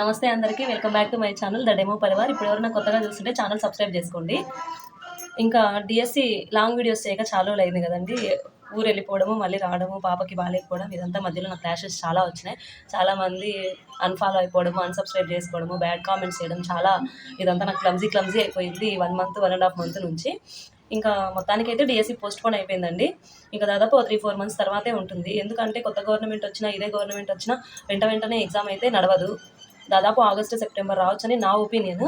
నమస్తే అందరికీ welcome back to my channel the demo Parivar. ఇప్పుడు ఎవరైనా కొత్తగా చూస్తుంటే ఛానల్ సబ్స్క్రైబ్ చేసుకోండి. ఇంకా డిఎస్సి లాంగ్ వీడియోస్ చేయక చాలా రోజులు అయింది కదండి. ఊరు వెళ్ళిపోవడము మళ్ళీ రావడము పాపకి బాగాలేకపోవడం ఇదంతా మధ్యలో నా క్లాషెస్ చాలా వచ్చినాయి. చాలామంది అన్ఫాలో అయిపోవడము అన్సబ్స్క్రైబ్ చేసుకోవడము బ్యాడ్ కామెంట్స్ చేయడం చాలా ఇదంతా నాకు క్లమ్జీ క్లమ్జీ అయిపోయింది one month one and half month నుంచి. ఇంకా మొత్తానికైతే డిఎస్సి పోస్ట్ పోన్ అయిపోయిందండి. ఇంకా దాదాపు త్రీ ఫోర్ మంత్స్ తర్వాతే ఉంటుంది. ఎందుకంటే కొత్త గవర్నమెంట్ వచ్చినా ఇదే గవర్నమెంట్ వచ్చినా వెంట వెంటనే ఎగ్జామ్ అయితే నడవదు. దాదాపు ఆగస్టు సెప్టెంబర్ రావచ్చని నా ఒపీనియన్.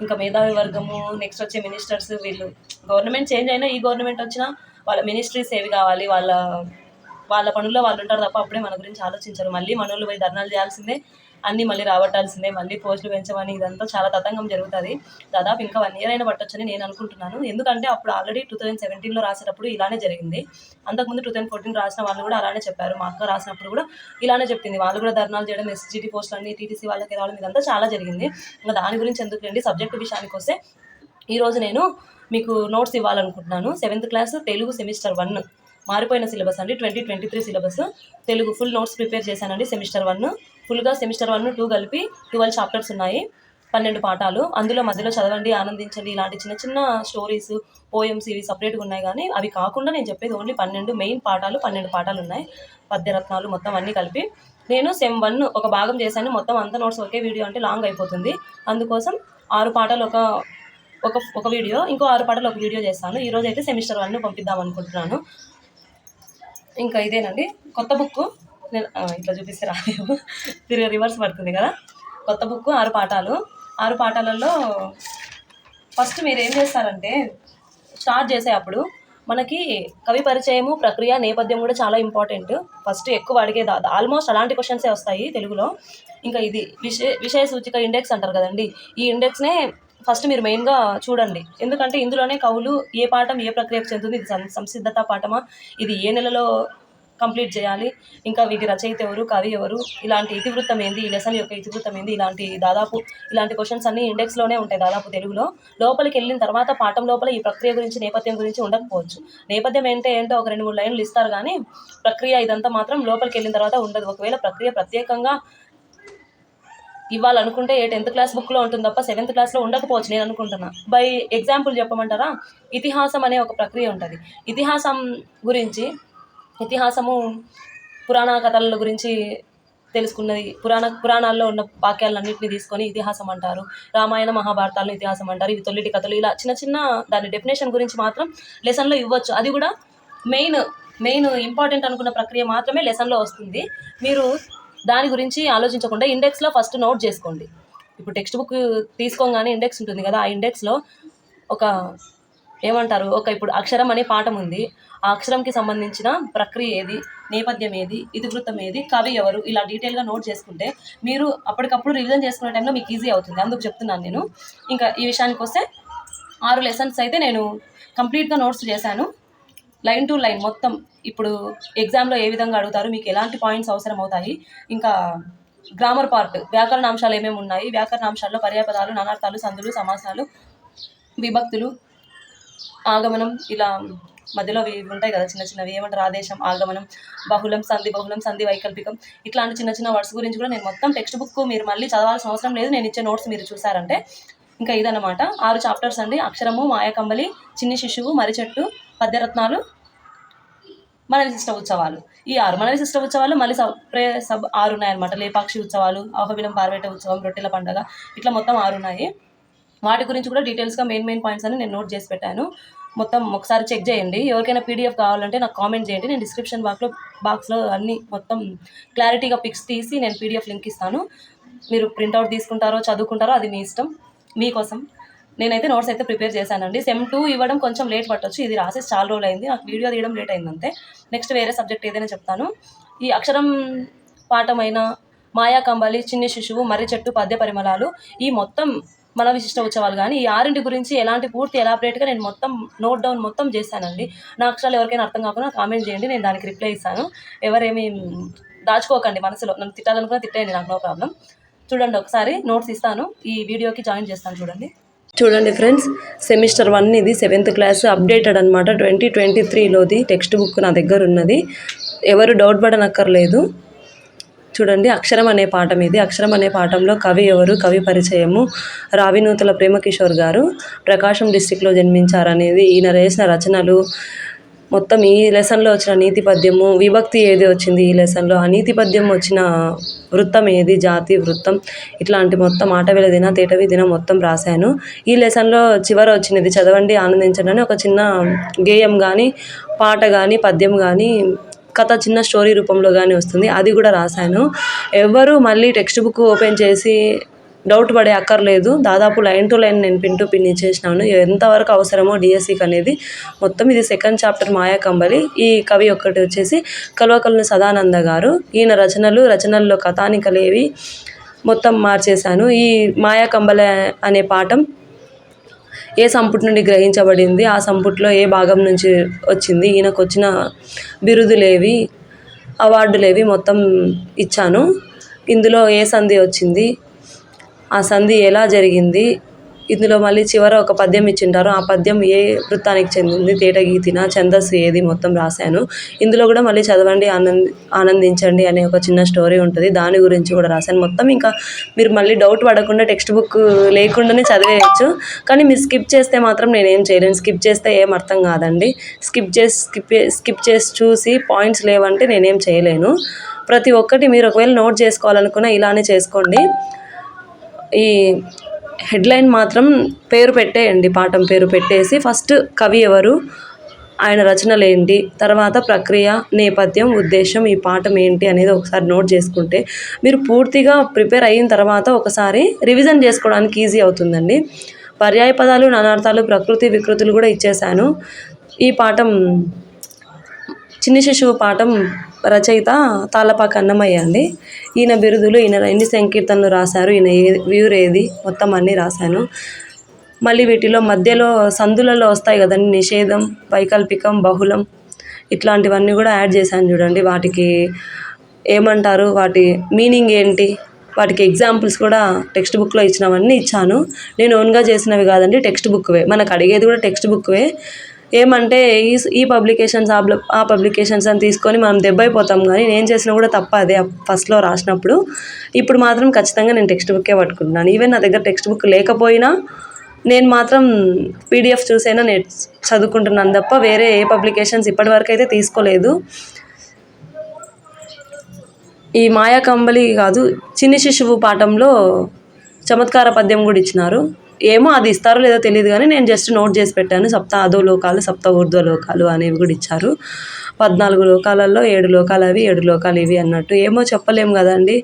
ఇంకా మేధావి వర్గము నెక్స్ట్ వచ్చే మినిస్టర్స్ వీళ్ళు గవర్నమెంట్ చేంజ్ అయినా ఈ గవర్నమెంట్ వచ్చినా వాళ్ళ మినిస్ట్రీస్ ఏవి కావాలి వాళ్ళ వాళ్ళ పనుల్లో వాళ్ళు ఉంటారు తప్ప అప్పుడే మన గురించి ఆలోచించరు. మళ్ళీ మనోళ్ళు పోయి ధర్నాలు చేయాల్సిందే. అన్నీ మళ్ళీ రాబట్టాల్సిందే మళ్ళీ పోస్టులు పెంచమని ఇదంతా చాలా తతంగం జరుగుతుంది. దాదాపు ఇంకా వన్ ఇయర్ అయినా పట్టొచ్చని నేను అనుకుంటున్నాను. ఎందుకంటే అప్పుడు ఆల్రెడీ టూ థౌజండ్ సెవెంటీన్లో రాసేటప్పుడు ఇలానే జరిగింది. అంతకుముందు టూ థౌసండ్ ఫోర్టీన్ రాసిన వాళ్ళు కూడా అలానే చెప్పారు. మా అక్క రాసినప్పుడు కూడా ఇలానే చెప్పింది. వాళ్ళు కూడా ధర్నాలు చేయడం ఎస్జీటీ పోస్టులు అన్ని టీటీసీ వాళ్ళకి రావడం ఇదంతా చాలా జరిగింది. ఇంకా దాని గురించి ఎందుకు రండి సబ్జెక్ట్ విషయానికి వస్తే ఈరోజు నేను మీకు నోట్స్ ఇవ్వాలనుకుంటున్నాను. Seventh class Telugu semester one మారిపోయిన సిలబస్ అండి. Twenty twenty three syllabus Telugu full notes prepare చేశానండి. సెమిస్టర్ వన్ ఫుల్గా సెమిస్టర్ వన్ టూ కలిపి ట్వెల్వ్ చాప్టర్స్ ఉన్నాయి పన్నెండు పాఠాలు. అందులో మధ్యలో చదవండి ఆనందించండి ఇలాంటి చిన్న చిన్న స్టోరీస్ పోయమ్స్ ఇవి సపరేట్గా ఉన్నాయి కానీ అవి కాకుండా నేను చెప్పేది ఓన్లీ పన్నెండు మెయిన్ పాఠాలు పన్నెండు పాఠాలు ఉన్నాయి. పద్యరత్నాలు మొత్తం అన్నీ కలిపి. నేను సెమ్ వన్ ఒక భాగం చేశాను మొత్తం అంత నోట్స్ ఒకే వీడియో అంటే లాంగ్ అయిపోతుంది. అందుకోసం ఆరు పాఠాలు ఒక ఒక ఒక వీడియో ఇంకో ఆరు పాటలు ఒక వీడియో చేస్తాను. ఈరోజు అయితే సెమిస్టర్ వన్ పంపిద్దాం అనుకుంటున్నాను. ఇంకా ఇదేనండి. కొత్త బుక్ నేను ఇట్లా చూపిస్తే రాలేము తిరిగి రివర్స్ పడుతుంది కదా. కొత్త బుక్ ఆరు పాఠాలు. ఆరు పాఠాలలో ఫస్ట్ మీరు ఏం చేస్తారంటే స్టార్ట్ చేసే అప్పుడు మనకి కవి పరిచయము ప్రక్రియ నేపథ్యం కూడా చాలా ఇంపార్టెంట్ ఫస్ట్ ఎక్కువ అడిగే ఆల్మోస్ట్ అలాంటి క్వశ్చన్సే వస్తాయి తెలుగులో. ఇంకా ఇది విషయ విషయ సూచిక ఇండెక్స్ అంటారు కదండి. ఈ ఇండెక్స్నే ఫస్ట్ మీరు మెయిన్గా చూడండి. ఎందుకంటే ఇందులోనే కవులు ఏ పాఠం ఏ ప్రక్రియకు చెందుతుంది? ఇది సం- సంసిద్ధత పాఠమా? ఇది ఏ నెలలో కంప్లీట్ చేయాలి. ఇంకా వీటి రచయిత ఎవరు కవి ఎవరు ఇలాంటి ఇతివృత్తం ఏంది ఈ లెసన్ యొక్క ఇతివృత్తం ఏంది ఇలాంటి దాదాపు ఇలాంటి క్వశ్చన్స్ అన్ని ఇండెక్స్లోనే ఉంటాయి దాదాపు తెలుగులో. లోపలికి వెళ్ళిన తర్వాత పాఠం లోపల ఈ ప్రక్రియ గురించి నేపథ్యం గురించి ఉండకపోవచ్చు. నేపథ్యం ఏంటో ఏంటో ఒక రెండు మూడు లైన్లు ఇస్తారు కానీ ప్రక్రియ ఇదంతా మాత్రం లోపలికి వెళ్ళిన తర్వాత ఉండదు. ఒకవేళ ప్రక్రియ ప్రత్యేకంగా ఇవ్వాలనుకుంటే ఏ టెన్త్ క్లాస్ బుక్లో ఉంటుంది తప్ప సెవెంత్ క్లాస్లో ఉండకపోవచ్చు నేను అనుకుంటున్నా. బై ఎగ్జాంపుల్ చెప్పమంటారా? ఇతిహాసం అనే ఒక ప్రక్రియ ఉంటుంది. ఇతిహాసం గురించి ఇతిహాసము పురాణ కథల గురించి తెలుసుకున్నది. పురాణ పురాణాల్లో ఉన్న వాక్యాలన్నింటినీ తీసుకొని ఇతిహాసం అంటారు. రామాయణ మహాభారతాలను ఇతిహాసం అంటారు. ఇవి తొలిటి కథలు. ఇలా చిన్న చిన్న దాని డెఫినేషన్ గురించి మాత్రం లెసన్లో ఇవ్వచ్చు. అది కూడా మెయిన్ మెయిన్ ఇంపార్టెంట్ అనుకున్న ప్రక్రియ మాత్రమే లెసన్లో వస్తుంది. మీరు దాని గురించి ఆలోచించకుండా ఇండెక్స్లో ఫస్ట్ నోట్ చేసుకోండి. ఇప్పుడు టెక్స్ట్ బుక్ తీసుకోగానే ఇండెక్స్ ఉంటుంది కదా. ఆ ఇండెక్స్లో ఒక ఏమంటారు? ఒక ఇప్పుడు అక్షరం అనే పాఠం ఉంది. ఆ అక్షరంకి సంబంధించిన ప్రక్రియ ఏది? నేపథ్యం ఏది? ఇతివృత్తం ఏది? కవి ఎవరు? ఇలా డీటెయిల్గా నోట్ చేసుకుంటే మీరు అప్పటికప్పుడు రివిజన్ చేసుకునే టైంలో మీకు ఈజీ అవుతుంది. అందుకు చెప్తున్నాను నేను. ఇంకా ఈ విషయానికి వస్తే ఆరు లెసన్స్ అయితే నేను కంప్లీట్గా నోట్స్ చేశాను. లైన్ టు లైన్ మొత్తం ఇప్పుడు ఎగ్జామ్లో ఏ విధంగా అడుగుతారు? మీకు ఎలాంటి పాయింట్స్ అవసరం అవుతాయి? ఇంకా గ్రామర్ పార్ట్ వ్యాకరణ అంశాలు ఏమేమి ఉన్నాయి? వ్యాకరణ అంశాల్లో పర్యాపదాలు నానార్థాలు సందులు సమాసాలు విభక్తులు ఆగమనం ఇలా మధ్యలో అవి ఉంటాయి కదా చిన్న చిన్నవి ఏమంటారు ఆదేశం ఆగమనం బహుళం సంధి బహుళం సంధి వైకల్పికం ఇట్లాంటి చిన్న చిన్న వర్డ్స్ గురించి కూడా నేను మొత్తం టెక్స్ట్ బుక్ మీరు మళ్ళీ చదవాల్సిన అవసరం లేదు. నేను ఇచ్చే నోట్స్ మీరు చూసారంటే ఇంకా ఇదన్నమాట. ఆరు చాప్టర్స్ అండి. అక్షరము మాయాకంబలి చిన్ని శిశువు మరిచెట్టు పద్యరత్నాలు మన విశిష్ట ఉత్సవాలు. ఈ ఆరు మన విశిష్ట ఉత్సవాలు మళ్ళీ సప్రే సబ్ ఆరు ఉన్నాయన్నమాట. లేపాక్షి ఉత్సవాలు ఆహవిలం పార్వేట ఉత్సవం రొట్టెల పండగ ఇట్లా మొత్తం ఆరు ఉన్నాయి. వాటి గురించి కూడా డీటెయిల్స్గా మెయిన్ మెయిన్ పాయింట్స్ అని నేను నోట్ చేసి పెట్టాను. మొత్తం ఒకసారి చెక్ చేయండి. ఎవరికైనా పీడిఎఫ్ కావాలంటే నాకు కామెంట్ చేయండి. నేను డిస్క్రిప్షన్ బాక్స్లో బాక్స్లో అన్ని మొత్తం క్లారిటీగా పిక్స్ తీసి నేను పీడిఎఫ్ లింక్ ఇస్తాను. మీరు ప్రింట్అవుట్ తీసుకుంటారో చదువుకుంటారో అది మీ ఇష్టం. మీకోసం. నేనైతే నోట్స్ అయితే ప్రిపేర్ చేశానండి. సెమ్ టూ ఇవ్వడం కొంచెం లేట్ పట్టొచ్చు. ఇది రాసేసి చాలా రోజులు అయింది. నాకు వీడియో తీయడం లేట్ అయింది అంతే. నెక్స్ట్ వేరే సబ్జెక్ట్ ఏదైనా చెప్తాను. ఈ అక్షరం పాఠమైన మాయా కంబలి చిన్ని శిశువు మర్రి చెట్టు పద్య పరిమళాలు ఈ మొత్తం మన విశిష్ట ఉత్సవాలు కానీ ఈ ఆరింటి గురించి ఎలాంటి పూర్తి ఎలాబరేట్గా నేను మొత్తం నోట్ డౌన్ మొత్తం చేశానండి. నా అక్షరాలు ఎవరికైనా అర్థం కాకుండా కామెంట్ చేయండి నేను దానికి రిప్లై ఇస్తాను. ఎవరేమి దాచుకోకండి మనసులో. నన్ను తిట్టాలనుకున్నా తిట్టేయండి నాకు నో ప్రాబ్లం. చూడండి ఒకసారి నోట్స్ ఇస్తాను. ఈ వీడియోకి జాయిన్ చేస్తాను చూడండి. చూడండి ఫ్రెండ్స్ సెమిస్టర్ వన్ ఇది సెవెంత్ క్లాస్ అప్డేటెడ్ అనమాట ట్వంటీ ట్వంటీ త్రీలోది టెక్స్ట్ బుక్ నా దగ్గర ఉన్నది. ఎవరు డౌట్ పడనక్కర్లేదు. చూడండి అక్షరం అనే పాఠం ఇది. అక్షరం అనే పాఠంలో కవి ఎవరు? కవి పరిచయము రావినూతల ప్రేమకిషోర్ గారు. ప్రకాశం డిస్టిక్లో జన్మించారనేది ఈయన రాసిన రచనలు. మొత్తం ఈ లెసన్లో వచ్చిన నీతి పద్యము విభక్తి ఏది వచ్చింది ఈ లెసన్లో? ఆ నీతి పద్యం వచ్చిన వృత్తం ఏది? జాతి వృత్తం. ఇట్లాంటి మొత్తం ఆటవిల దిన తేటవి దిన మొత్తం రాశాను. ఈ లెసన్లో చివర వచ్చినది చదవండి ఆనందించండి అని ఒక చిన్న గేయం కానీ పాట కానీ పద్యం కానీ కథ చిన్న స్టోరీ రూపంలో కానీ వస్తుంది. అది కూడా రాశాను. ఎవరు మళ్ళీ టెక్స్ట్ బుక్ ఓపెన్ చేసి డౌట్ పడే అక్కర్లేదు. దాదాపు లైన్ టు లైన్ నేను పిన్ టు పిన్ ఇచ్చేసినాను. ఎంతవరకు అవసరమో డిఎస్సికి అనేది. మొత్తం ఇది సెకండ్ చాప్టర్ మాయా కంబలి. ఈ కవి ఒక్కటి వచ్చేసి కల్వకల్ని సదానంద గారు. ఈయన రచనలు రచనల్లో కథానికలేవి మొత్తం మార్చేశాను. ఈ మాయా కంబలి అనే పాఠం ఏ సంపుటి నుండి గ్రహించబడింది ఆ సంపుట్లో ఏ భాగం నుంచి వచ్చింది ఈయనకు వచ్చిన బిరుదులేవి అవార్డులేవి మొత్తం ఇచ్చాను. ఇందులో ఏ సంధి వచ్చింది ఆ సంధి ఎలా జరిగింది ఇందులో మళ్ళీ చివర ఒక పద్యం ఇచ్చింటారు. ఆ పద్యం ఏ వృత్తానికి చెందింది? తేటగీతిన ఛందస్సు ఏది? మొత్తం రాశాను. ఇందులో కూడా మళ్ళీ చదవండి ఆనంద్ ఆనందించండి అనే ఒక చిన్న స్టోరీ ఉంటుంది. దాని గురించి కూడా రాశాను. మొత్తం ఇంకా మీరు మళ్ళీ డౌట్ పడకుండా టెక్స్ట్ బుక్ లేకుండానే చదివేయచ్చు. కానీ మీరు స్కిప్ చేస్తే మాత్రం నేనేం చేయలేను. స్కిప్ చేస్తే ఏం అర్థం కాదండి. స్కిప్ చేసి స్కిప్ స్కిప్ చేసి చూసి పాయింట్స్ లేవంటే నేనేం చేయలేను. ప్రతి ఒక్కటి మీరు ఒకవేళ నోట్ చేసుకోవాలనుకున్నా ఇలానే చేసుకోండి. ఈ హెడ్లైన్ మాత్రం పేరు పెట్టేయండి పాఠం పేరు పెట్టేసి. ఫస్ట్ కవి ఎవరు? ఆయన రచనలు ఏంటి? తర్వాత ప్రక్రియ నేపథ్యం ఉద్దేశం ఈ పాఠం ఏంటి అనేది ఒకసారి నోట్ చేసుకుంటే మీరు పూర్తిగా ప్రిపేర్ అయిన తర్వాత ఒకసారి రివిజన్ చేసుకోవడానికి ఈజీ అవుతుందండి. పర్యాయ పదాలు నానార్థాలు ప్రకృతి వికృతులు కూడా ఇచ్చేసాను ఈ పాఠం చిన్ని శిశువు పాఠం రచయిత తాళ్ళపాక అన్నమయ్య అండి ఈయన బిరుదులు ఈయన ఎన్ని సంకీర్తనలు రాశారు ఈయన ఏ వ్యూర్ ఏది మొత్తం అన్నీ రాశాను. మళ్ళీ వీటిలో మధ్యలో సందులలో వస్తాయి కదండి నిషేధం వైకల్పికం బహుళం ఇట్లాంటివన్నీ కూడా యాడ్ చేశాను చూడండి. వాటికి ఏమంటారు వాటి మీనింగ్ ఏంటి వాటికి ఎగ్జాంపుల్స్ కూడా టెక్స్ట్ బుక్లో ఇచ్చినవన్నీ ఇచ్చాను. నేను ఓన్గా చేసినవి కాదండి టెక్స్ట్ బుక్వే. మనకు అడిగేది కూడా టెక్స్ట్ బుక్వే. ఏమంటే ఈ ఈ పబ్లికేషన్స్ ఆ పబ్లికేషన్స్ అని తీసుకొని మనం దెబ్బైపోతాం కానీ నేను చేసినా కూడా తప్ప అదే ఫస్ట్లో రాసినప్పుడు. ఇప్పుడు మాత్రం ఖచ్చితంగా నేను టెక్స్ట్ బుక్కే పట్టుకుంటున్నాను. ఈవెన్ నా దగ్గర టెక్స్ట్ బుక్ లేకపోయినా నేను మాత్రం పీడిఎఫ్ చూసైనా నేను చదువుకుంటున్నాను తప్ప వేరే ఏ పబ్లికేషన్స్ ఇప్పటివరకు అయితే తీసుకోలేదు. ఈ మాయా కంబలి కాదు చిన్ని శిశువు పాఠంలో చమత్కార పద్యం కూడా ఇచ్చినారు. ఏమో అది ఇస్తారో లేదో తెలియదు కానీ నేను జస్ట్ నోట్ చేసి పెట్టాను. సప్త అదో లోకాలు సప్త ఊర్ధ్వ లోకాలు అనేవి కూడా ఇచ్చారు. పద్నాలుగు లోకాలలో ఏడు లోకాలు అవి ఏడు లోకాలు ఇవి అన్నట్టు. ఏమో చెప్పలేము కదండి.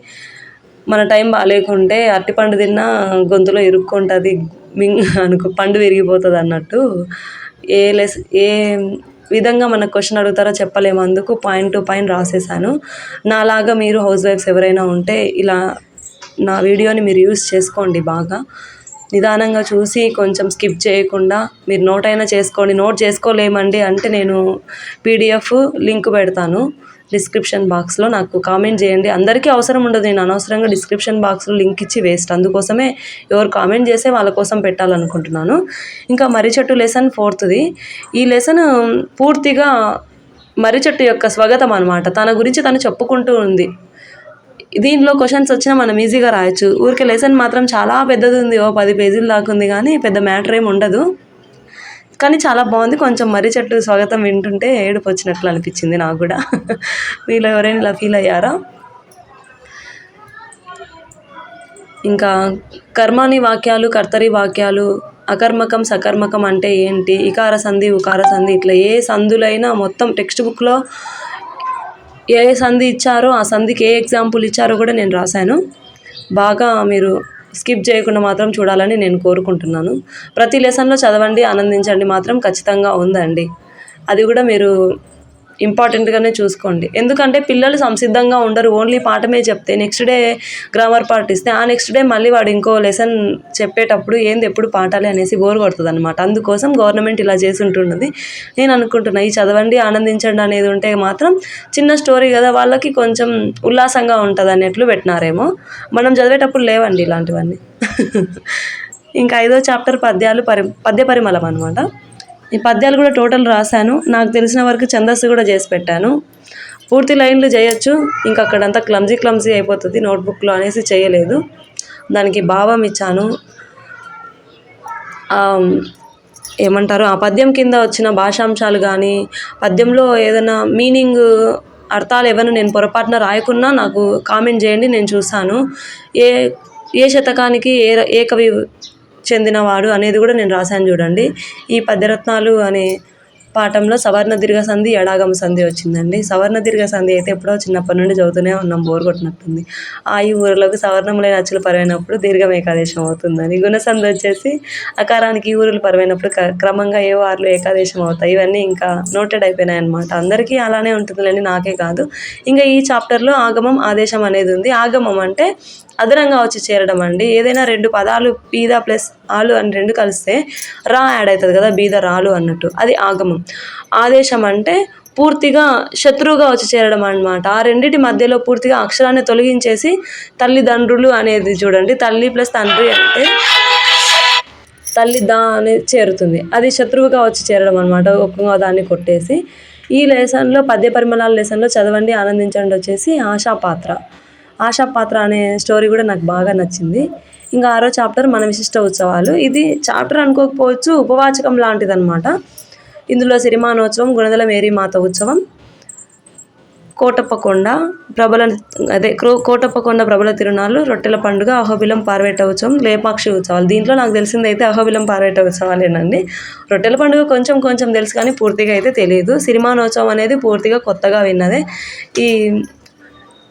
మన టైం బాగాలేకుంటే అరటిపండు తిన్నా గొంతులో ఇరుక్కుంటుంది మింగ్ అనుకో పండు విరిగిపోతుంది అన్నట్టు. ఏ లెస్ ఏ విధంగా మన క్వశ్చన్ అడుగుతారో చెప్పలేము. అందుకు పాయింట్ టు పాయింట్ రాసేసాను. నాలాగా మీరు హౌస్ వైఫ్స్ ఎవరైనా ఉంటే ఇలా నా వీడియోని మీరు యూస్ చేసుకోండి బాగా. నిదానంగా చూసి కొంచెం స్కిప్ చేయకుండా మీరు నోట్ అయినా చేసుకోండి నోట్ చేసుకోలేమండి అంటే నేను పీడిఎఫ్ లింక్ పెడతాను డిస్క్రిప్షన్ బాక్స్లో. నాకు కామెంట్ చేయండి. అందరికీ అవసరం ఉండదు. నేను అనవసరంగా డిస్క్రిప్షన్ బాక్స్లో లింక్ ఇచ్చి వేస్ట్. అందుకోసమే ఎవరు కామెంట్ చేస్తే వాళ్ళ కోసం పెట్టాలనుకుంటున్నాను. ఇంకా మర్రి చెట్టు లెసన్ ఫోర్త్ది ఈ లెసన్ పూర్తిగా మర్రి చెట్టు యొక్క స్వాగతం అనమాట తన గురించి తను చెప్పుకుంటూ ఉంది. దీనిలో క్వశ్చన్స్ వచ్చినా మనం ఈజీగా రాయొచ్చు. ఊరికే లెసన్ మాత్రం చాలా పెద్దది ఉంది. ఓ పది పేజీలు దాకా ఉంది కానీ పెద్ద మ్యాటర్ ఏమి ఉండదు. కానీ చాలా బాగుంది. కొంచెం మర్రి చెట్టు స్వాగతం వింటుంటే ఏడుపు వచ్చినట్లు అనిపించింది నాకు కూడా. మీలో ఎవరైనా ఇలా ఫీల్ అయ్యారా? ఇంకా కర్మాని వాక్యాలు కర్తరి వాక్యాలు అకర్మకం సకర్మకం అంటే ఏంటి? ఇకార సంధి ఉకార సంధి ఇట్లా ఏ సంధులైనా మొత్తం టెక్స్ట్ బుక్లో ఏ ఏ సంధి ఇచ్చారో ఆ సంధికి ఏ ఎగ్జాంపుల్ ఇచ్చారో కూడా నేను రాశాను. బాగా మీరు స్కిప్ చేయకుండా మాత్రం చూడాలని నేను కోరుకుంటున్నాను. ప్రతి లెసన్లో చదవండి ఆనందించండి మాత్రం ఖచ్చితంగా ఉందండి. అది కూడా మీరు ఇంపార్టెంట్గానే చూసుకోండి. ఎందుకంటే పిల్లలు సంసిద్ధంగా ఉండరు. ఓన్లీ పాఠమే చెప్తే నెక్స్ట్ డే గ్రామర్ పార్ట్ ఇస్తే ఆ నెక్స్ట్ డే మళ్ళీ వాడు ఇంకో లెసన్ చెప్పేటప్పుడు ఏంది ఎప్పుడు పాఠాలే అనేసి బోర్ కొడుతుంది అనమాట అందుకోసం గవర్నమెంట్ ఇలా చేసి ఉంటున్నది నేను అనుకుంటున్నా ఈ చదవండి ఆనందించండి అనేది ఉంటే మాత్రం చిన్న స్టోరీ కదా వాళ్ళకి కొంచెం ఉల్లాసంగా ఉంటుంది అన్నట్లు పెట్టినారేమో. మనం చదివేటప్పుడు లేవండి ఇలాంటివన్నీ. ఇంకా ఐదో చాప్టర్ పద్యాలు పరి పద్య పరిమళం అనమాట ఈ పద్యాలు కూడా టోటల్ రాశాను. నాకు తెలిసిన వరకు ఛందస్సు కూడా చేసి పెట్టాను. పూర్తి లైన్లు చేయొచ్చు. ఇంకా అక్కడంతా క్లమ్జీ క్లమ్జీ అయిపోతుంది. నోట్బుక్లో అనేసి చేయలేదు. దానికి భావం ఇచ్చాను. ఏమంటారు? ఆ పద్యం కింద వచ్చిన భాషాంశాలు కానీ పద్యంలో ఏదైనా మీనింగ్ అర్థాలు ఏమైనా నేను పొరపాటున రాయకున్నా నాకు కామెంట్ చేయండి నేను చూసాను ఏ ఏ శతకానికి ఏ ఏ కవి చెందినవాడు అనేది కూడా నేను రాశాను చూడండి. ఈ పద్యరత్నాలు అనే పాఠంలో సవర్ణ దీర్ఘ సంధి ఎడాగమ సంధి వచ్చిందండి. సవర్ణ దీర్ఘ సంధి అయితే ఎప్పుడో చిన్నప్పటి నుండి చదువుతూనే ఉన్నాం బోర్ కొట్టినట్టుంది. ఆ ఈ ఊరిలోకి సవర్ణములైన లేని అచ్చులు పరమైనప్పుడు దీర్ఘం ఏకాదేశం అవుతుందని గుణసంధి వచ్చేసి అకారానికి ఊరులు పరమైనప్పుడు క్రమంగా ఏ వార్లు ఏకాదేశం అవుతాయి ఇవన్నీ ఇంకా నోటెడ్ అయిపోయినాయి అనమాట అందరికీ అలానే ఉంటుందిలేండి నాకే కాదు. ఇంకా ఈ చాప్టర్లో ఆగమం ఆదేశం అనేది ఉంది. ఆగమం అంటే అదనంగా వచ్చి చేరడం అండి. ఏదైనా రెండు పదాలు బీద ప్లస్ ఆలు అని రెండు కలిస్తే రా యాడ్ అవుతుంది కదా బీద రాలు అన్నట్టు. అది ఆగమం. ఆదేశం అంటే పూర్తిగా శత్రువుగా వచ్చి చేరడం అనమాట ఆ రెండింటి మధ్యలో పూర్తిగా అక్షరాన్ని తొలగించేసి తల్లిదండ్రులు అనేది చూడండి. తల్లి ప్లస్ తండ్రి అంటే తల్లి దా అనేది చేరుతుంది. అది శత్రువుగా వచ్చి చేరడం అనమాట ఒక్కగా దాన్ని కొట్టేసి ఈ లెసన్లో పద్య పరిమళాల లెసన్లో చదవండి ఆనందించండి వచ్చేసి ఆశా పాత్ర ఆశా పాత్ర అనే స్టోరీ కూడా నాకు బాగా నచ్చింది. ఇంకా ఆరో చాప్టర్ మన విశిష్ట ఉత్సవాలు. ఇది చాప్టర్ అనుకోకపోవచ్చు ఉపవాచకం లాంటిదన్నమాట. ఇందులో సిరిమానోత్సవం గుణదల మేరీమాత ఉత్సవం కోటప్పకొండ ప్రబల అదే క్రో కోటప్పకొండ ప్రబల తిరునాళ్ళు రొట్టెల పండుగ అహోబిలం పార్వేట ఉత్సవం లేపాక్షి ఉత్సవాలు. దీంట్లో నాకు తెలిసింది అయితే అహోబిలం పార్వేట ఉత్సవాలేనండి. రొట్టెల పండుగ కొంచెం కొంచెం తెలుసు కానీ పూర్తిగా అయితే తెలియదు సిరిమానోత్సవం అనేది పూర్తిగా కొత్తగా విన్నదే. ఈ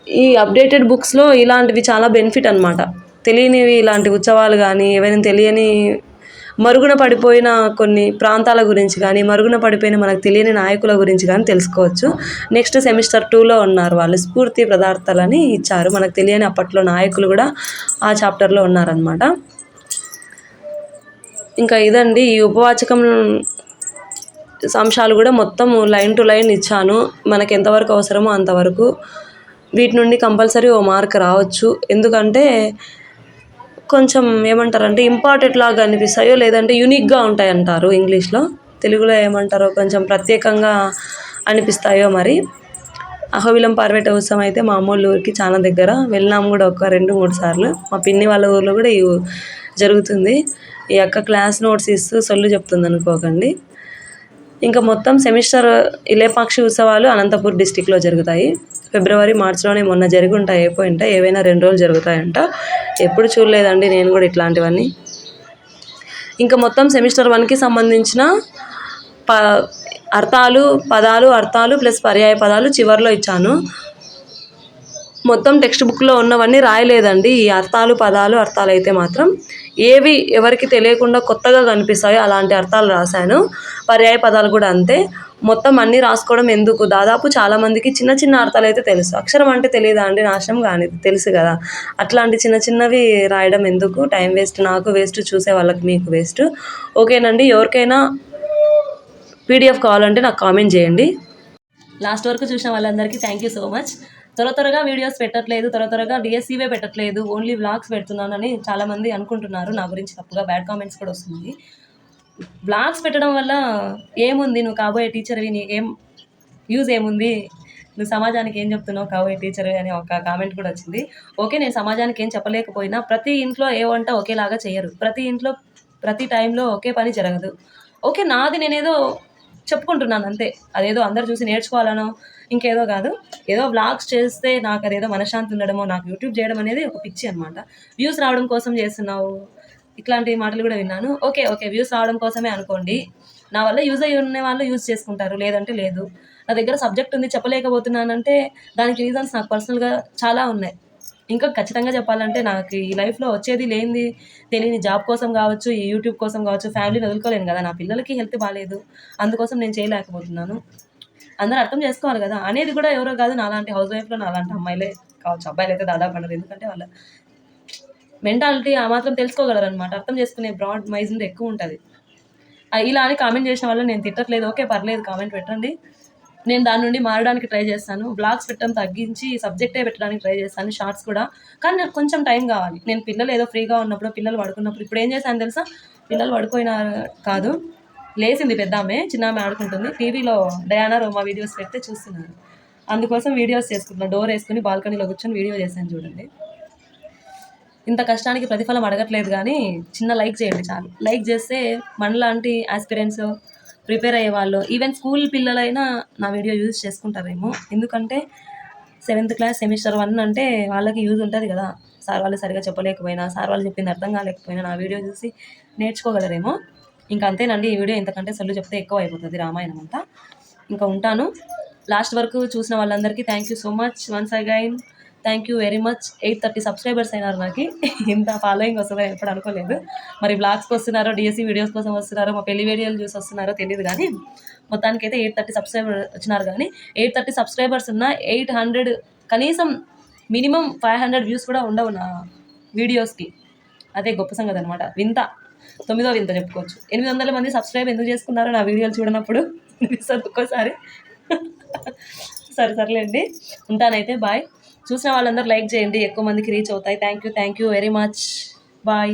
ఈ అప్డేటెడ్ బుక్స్లో ఇలాంటివి చాలా బెనిఫిట్ అనమాట తెలియనివి ఇలాంటి ఉత్సవాలు కానీ ఏవైనా తెలియని మరుగున పడిపోయిన కొన్ని ప్రాంతాల గురించి కానీ మరుగున పడిపోయిన మనకు తెలియని నాయకుల గురించి కానీ తెలుసుకోవచ్చు. నెక్స్ట్ సెమిస్టర్ టూలో ఉన్నారు వాళ్ళు. స్ఫూర్తి పదార్థాలని ఇచ్చారు. మనకు తెలియని అప్పట్లో నాయకులు కూడా ఆ చాప్టర్లో ఉన్నారనమాట ఇంకా ఇదండి. ఈ ఉపవాచకం అంశాలు కూడా మొత్తం లైన్ టు లైన్ ఇచ్చాను. మనకి ఎంతవరకు అవసరమో అంతవరకు వీటి నుండి కంపల్సరీ ఓ మార్క్ రావచ్చు. ఎందుకంటే కొంచెం ఏమంటారంటే ఇంపార్టెంట్ లాగా అనిపిస్తాయో లేదంటే యూనిక్గా ఉంటాయి అంటారు ఇంగ్లీష్లో. తెలుగులో ఏమంటారో కొంచెం ప్రత్యేకంగా అనిపిస్తాయో మరి. అహోబిలం పార్వేట ఉత్సవం అయితే మా అమ్మోళ్ళ ఊరికి చాలా దగ్గర. వెళ్ళినాము కూడా ఒక రెండు మూడు సార్లు. మా పిన్ని వాళ్ళ ఊర్లో కూడా జరుగుతుంది. ఈ అక్క క్లాస్ నోట్స్ ఇస్తూ సొల్లు చెప్తుంది అనుకోకండి. ఇంకా మొత్తం సెమిస్టర్ ఇలేపాక్షి ఉత్సవాలు అనంతపూర్ డిస్టిక్లో జరుగుతాయి. ఫిబ్రవరి మార్చిలోనే మొన్న జరిగి ఉంటాయి అయిపోయింట ఏవైనా రెండు రోజులు జరుగుతాయంట. ఎప్పుడు చూడలేదండి నేను కూడా ఇట్లాంటివన్నీ. ఇంకా మొత్తం సెమిస్టర్ వన్కి సంబంధించిన ప అర్థాలు పదాలు అర్థాలు ప్లస్ పర్యాయ పదాలు చివరిలో ఇచ్చాను. మొత్తం టెక్స్ట్ బుక్లో ఉన్నవన్నీ రాయలేదండి. ఈ అర్థాలు పదాలు అర్థాలు అయితే మాత్రం ఏవి ఎవరికి తెలియకుండా కొత్తగా కనిపిస్తాయో అలాంటి అర్థాలు రాశాను. పర్యాయ పదాలు కూడా అంతే. మొత్తం అన్నీ రాసుకోవడం ఎందుకు? దాదాపు చాలామందికి చిన్న చిన్న అర్థాలు అయితే తెలుసు. అక్షరం అంటే తెలియదా అండి? నాశనం కానీ తెలుసు కదా. అట్లాంటి చిన్న చిన్నవి రాయడం ఎందుకు? Time waste. నాకు వేస్ట్. చూసే వాళ్ళకి మీకు వేస్ట్. ఓకేనండి. ఎవరికైనా పీడిఎఫ్ కావాలంటే నాకు కామెంట్ చేయండి. లాస్ట్ వరకు చూసిన వాళ్ళందరికీ థ్యాంక్ యూ సో మచ్. త్వర త్వరగా వీడియోస్ పెట్టట్లేదు త్వర త్వరగా డిఎస్సీవే పెట్టట్లేదు ఓన్లీ వ్లాగ్స్ పెడుతున్నానని చాలామంది అనుకుంటున్నారు. నా గురించి తప్పుగా బ్యాడ్ కామెంట్స్ కూడా వస్తుంది బ్లాగ్స్ పెట్టడం వల్ల ఏముంది? నువ్వు కాబోయే టీచర్వి నీకేం యూజ్ ఏముంది? నువ్వు సమాజానికి ఏం చెప్తున్నావు? కాబోయే టీచర్ అని ఒక కామెంట్ కూడా వచ్చింది. ఓకే నేను సమాజానికి ఏం చెప్పలేకపోయినా ప్రతి ఇంట్లో ఏ వంట ఒకేలాగా చేయరు. ప్రతి ఇంట్లో ప్రతి టైంలో ఒకే పని జరగదు. ఓకే నాది నేనేదో చెప్పుకుంటున్నాను అంతే. అదేదో అందరు చూసి నేర్చుకోవాలనో ఇంకేదో కాదు. ఏదో వ్లాగ్స్ చేస్తే నాకు అదేదో మనశ్శాంతి ఉండడమో నాకు యూట్యూబ్ చేయడం అనేది ఒక పిచ్చి అనమాట వ్యూస్ రావడం కోసం చేస్తున్నావు. ఇట్లాంటి మాటలు కూడా విన్నాను. ఓకే ఓకే వ్యూస్ రావడం కోసమే అనుకోండి. నా వల్ల యూజ్ అయ్యి ఉన్న వాళ్ళు యూజ్ చేసుకుంటారు. లేదంటే లేదు. నా దగ్గర సబ్జెక్ట్ ఉంది చెప్పలేకపోతున్నానంటే దానికి రీజన్స్ నాకు పర్సనల్గా చాలా ఉన్నాయి. ఇంకా ఖచ్చితంగా చెప్పాలంటే నాకు ఈ లైఫ్లో వచ్చేది లేనిది తెలియని జాబ్ కోసం కావచ్చు ఈ యూట్యూబ్ కోసం కావచ్చు ఫ్యామిలీని వదులుకోలేను కదా. నా పిల్లలకి హెల్త్ బాగాలేదు అందుకోసం నేను చేయలేకపోతున్నాను. అందరూ అర్థం చేసుకోవాలి కదా. అనేది కూడా ఎవరో కాదు నాలాంటి హౌస్ వైఫ్లో నాలాంటి అమ్మాయిలే కావచ్చు. అబ్బాయిలు అయితే దాదాపు ఉండరు ఎందుకంటే వాళ్ళ మెంటాలిటీ ఆ మాత్రం తెలుసుకోగలరు అనమాట అర్థం చేసుకునే బ్రాడ్ మైండ్ ఎక్కువ ఉంటుంది. ఇలా అని కామెంట్ చేసిన వల్ల నేను తిట్టట్లేదు. ఓకే పర్లేదు. కామెంట్ పెట్టండి. నేను దాని నుండి మారడానికి ట్రై చేస్తాను. బ్లాగ్స్ పెట్టడం తగ్గించి సబ్జెక్టే పెట్టడానికి ట్రై చేస్తాను షార్ట్స్ కూడా. కానీ నాకు కొంచెం టైం కావాలి. నేను పిల్లలు ఏదో ఫ్రీగా ఉన్నప్పుడు పిల్లలు పడుకున్నప్పుడు ఇప్పుడు ఏం చేశాను తెలుసా? పిల్లలు పడుకోయిన కాదు. లేచింది పెద్ద ఆమె చిన్న ఆమె ఆడుకుంటుంది. టీవీలో డయానా రోమా వీడియోస్ పెడితే చూస్తున్నాను అందుకోసం వీడియోస్ చేసుకుంటున్నాను డోర్ వేసుకుని బాల్కనీలో కూర్చొని వీడియో చేశాను చూడండి. ఇంత కష్టానికి ప్రతిఫలం అడగట్లేదు కానీ చిన్న లైక్ చేయండి చాలు. లైక్ చేస్తే మనలాంటి ఆస్పిరెంట్స్ ప్రిపేర్ అయ్యే వాళ్ళు. ఈవెన్ స్కూల్ పిల్లలైనా నా వీడియో యూజ్ చేసుకుంటారేమో. ఎందుకంటే సెవెంత్ క్లాస్ సెమిస్టర్ వన్ అంటే వాళ్ళకి యూజ్ ఉంటుంది కదా. సార్ వాళ్ళు సరిగా చెప్పలేకపోయినా సార్ వాళ్ళు చెప్పింది అర్థం కాలేకపోయినా నా వీడియో చూసి నేర్చుకోగలరేమో. ఇంకా అంతేనండి ఈ వీడియో ఇంతకంటే సొల్లు చెప్తే ఎక్కువ అయిపోతుంది రామాయణం అంతా. ఇంకా ఉంటాను. లాస్ట్ వరకు చూసిన వాళ్ళందరికీ thank you so much once again thank you very much. Eight thirty subscribers అయినారు నాకు. ఇంత ఫాలోయింగ్ వస్తుందని ఎప్పుడు అనుకోలేదు. మరి బ్లాగ్స్కి వస్తున్నారో డిఎస్సీ వీడియోస్ కోసం వస్తున్నారో మా పెళ్ళి వీడియోలు చూసి వస్తున్నారో తెలియదు కానీ మొత్తానికైతే ఎయిట్ థర్టీ సబ్స్క్రైబర్ వచ్చినారు కానీ ఎయిట్ థర్టీ సబ్స్క్రైబర్స్ ఉన్న ఎయిట్ హండ్రెడ్ కనీసం మినిమం ఫైవ్ హండ్రెడ్ వ్యూస్ కూడా ఉండవు నా వీడియోస్కి. అదే గొప్ప సంగతి అనమాట వింత. తొమ్మిదో వింత చెప్పుకోవచ్చు. ఎనిమిది వందల మంది సబ్స్క్రైబ్ ఎందుకు చేసుకున్నారో నా వీడియోలు చూడనప్పుడు. ఒక్కోసారి. సరే సర్లేండి. ఉంటానైతే బాయ్. చూసిన వాళ్ళందరూ లైక్ చేయండి ఎక్కువ మందికి రీచ్ అవుతాయి. Thank you thank you very much bye